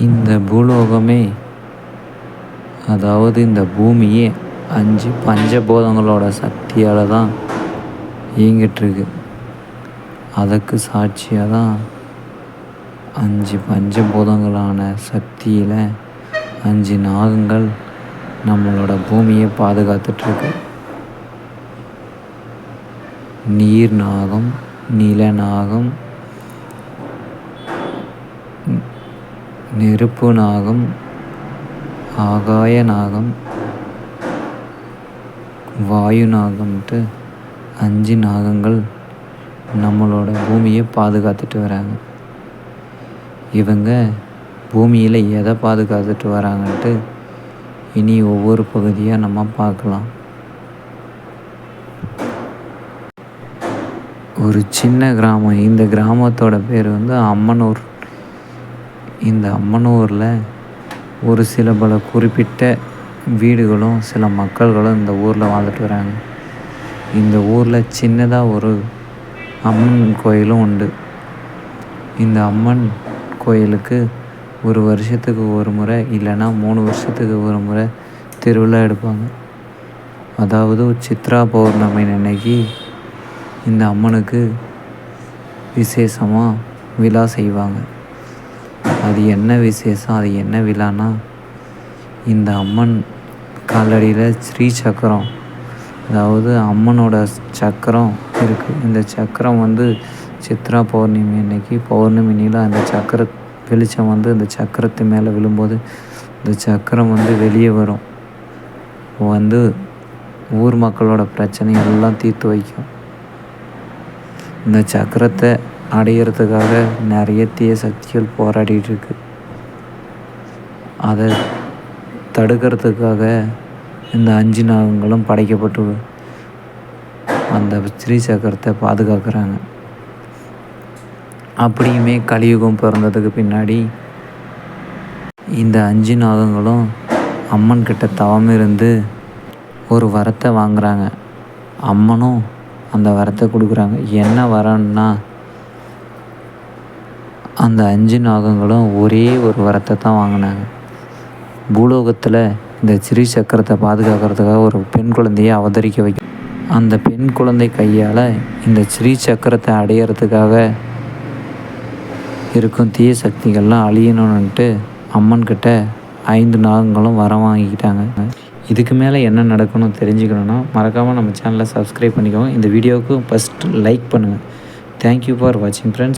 இந்த பூலோகமே அதாவது இந்த பூமியே அஞ்சு பஞ்சபூதங்களோட சக்தியால் தான் இயங்கிட்டுருக்கு. அதுக்கு சாட்சியாக தான் அஞ்சு பஞ்சபூதங்களான சக்தியில் அஞ்சு நாகங்கள் நம்மளோட பூமியை பாதுகாத்துட்ருக்கு நீர் நாகம் நில நாகம் நெருப்பு நாகம் ஆகாய நாகம் வாயு நாகம்ன்ட்டு அஞ்சு நாகங்கள் நம்மளோட பூமியை பாதுகாத்துட்டு வராங்க. இவங்க பூமியில் எதை பாதுகாத்துட்டு வராங்கன்ட்டு இனி ஒவ்வொரு பகுதியாக நம்ம பார்க்கலாம். ஒரு சின்ன கிராமம். இந்த கிராமத்தோட பேர் வந்து அம்மனூர். இந்த அம்மனூரில் ஒரு சில பல குறிப்பிட்ட வீடுகளும் சில மக்கள்களும் இந்த ஊரில் வாழ்ந்துட்டு வராங்க. இந்த ஊரில் சின்னதாக ஒரு அம்மன் கோயிலும் உண்டு. இந்த அம்மன் கோயிலுக்கு ஒரு வருஷத்துக்கு ஒரு முறை இல்லைன்னா மூணு வருஷத்துக்கு ஒரு முறை திருவிழா எடுப்பாங்க. அதாவது சித்ரா பௌர்ணமி அன்னைக்கு இந்த அம்மனுக்கு விசேஷமாக விழா செய்வாங்க. அது என்ன விசேஷம் அது என்ன விழான்னா இந்த அம்மன் காலடியில் ஸ்ரீ சக்கரம் அதாவது அம்மனோட சக்கரம் இருக்குது இந்த சக்கரம் வந்து சித்ரா பௌர்ணமி அன்னைக்கு பௌர்ணமி நில அந்த சக்கர வெளிச்சம் வந்து அந்த சக்கரத்து மேலே விழும்போது இந்த சக்கரம் வந்து வெளியே வரும். வந்து ஊர் மக்களோட பிரச்சனை எல்லாம் தீர்த்து வைக்கும். இந்த சக்கரத்தை அடையிறதுக்காக நிறைய தீய சக்திகள் போராடிட்டு இருக்கு அதை தடுக்கிறதுக்காக இந்த அஞ்சு நாகங்களும் படைக்கப்பட்டு அந்த ஸ்ரீ சக்கரத்தை பாதுகாக்கிறாங்க. அப்படியுமே கலியுகம் பிறந்ததுக்கு பின்னாடி இந்த அஞ்சு நாகங்களும் அம்மன் கிட்ட தவம் இருந்து ஒரு வரத்தை வாங்குறாங்க. அம்மனும் அந்த வரத்தை கொடுக்குறாங்க. என்ன வரன்னா அந்த அஞ்சு நாகங்களும் ஒரே ஒரு வரத்தை தான் வாங்கினாங்க. பூலோகத்தில் இந்த சிறு சக்கரத்தை பாதுகாக்கிறதுக்காக ஒரு பெண் குழந்தையை அவதரிக்க வைக்கும். அந்த பெண் குழந்தை கையால் இந்த ஸ்ரீ சக்கரத்தை அடையிறதுக்காக இருக்கும் தீய சக்திகள்லாம் அழியணுன்ட்டு அம்மன்கிட்ட ஐந்து நாகங்களும் வரம் வாங்கிக்கிட்டாங்க. இதுக்கு மேலே என்ன நடக்கணும் தெரிஞ்சுக்கணுன்னா மறக்காமல் நம்ம சேனலை சப்ஸ்கிரைப் பண்ணிக்கோங்க. இந்த வீடியோவுக்கு ஃபஸ்ட் லைக் பண்ணுங்கள் தேங்க்யூ ஃபார் வாட்சிங் ஃப்ரெண்ட்ஸ்